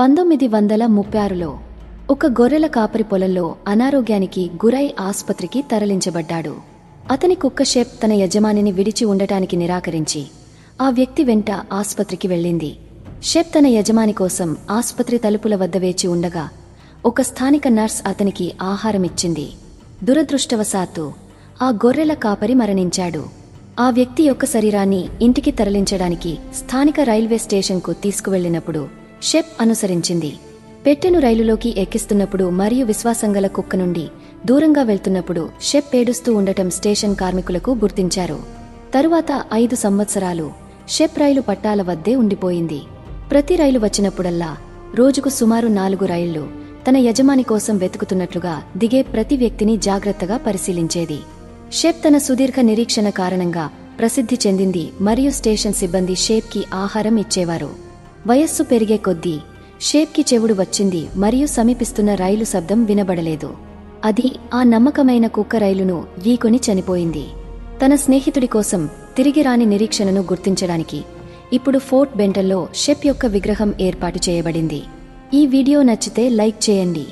పంతొమ్మిది వందల ముప్పై ఆరులో ఒక గొర్రెల కాపరి పొలంలో అనారోగ్యానికి గురై ఆసుపత్రికి తరలించబడ్డాడు. అతని కుక్క షేప్ తన యజమానిని విడిచి ఉండటానికి నిరాకరించి ఆ వ్యక్తి వెంట ఆసుపత్రికి వెళ్ళింది. షెప్ తన యజమాని కోసం ఆసుపత్రి తలుపుల వద్ద వేచి ఉండగా ఒక స్థానిక నర్స్ అతనికి ఆహారమిచ్చింది దురదృష్టవశాత్తు ఆ గొర్రెల కాపరి మరణించాడు. ఆ వ్యక్తి యొక్క శరీరాన్ని ఇంటికి తరలించడానికి స్థానిక రైల్వే స్టేషన్కు తీసుకువెళ్ళినప్పుడు షెప్ అనుసరించింది. పెట్టెను రైలులోకి ఎక్కిస్తున్నప్పుడు మరియు విశ్వాసంగల కుక్క నుండి దూరంగా వెళ్తున్నప్పుడు షెప్ ఏడుస్తూ ఉండటం స్టేషన్ కార్మికులకు గుర్తించారు. తరువాత ఐదు సంవత్సరాలు షెప్ రైలు పట్టాల వద్దే ఉండిపోయింది. ప్రతి రైలు వచ్చినప్పుడల్లా రోజుకు సుమారు నాలుగు రైళ్ళు తన యజమాని కోసం వెతుకుతున్నట్లుగా దిగే ప్రతి వ్యక్తిని జాగ్రత్తగా పరిశీలించేది. షెప్ తన సుదీర్ఘ నిరీక్షణ కారణంగా ప్రసిద్ధి చెందింది మరియు స్టేషన్ సిబ్బంది షేప్కి ఆహారం ఇచ్చేవారు. వయస్సు పెరిగే కొద్దీ షేప్కి చెవుడు వచ్చింది మరియు సమీపిస్తున్న రైలు శబ్దం వినబడలేదు. అది ఆ నమ్మకమైన కుక్క రైలును ఈకొని చనిపోయింది. తన స్నేహితుడి కోసం తిరిగి రాని నిరీక్షణను గుర్తించడానికి ఇప్పుడు ఫోర్ట్ బెంటల్లో షెప్ యొక్క విగ్రహం ఏర్పాటు చేయబడింది. ఈ వీడియో నచ్చితే లైక్ చేయండి.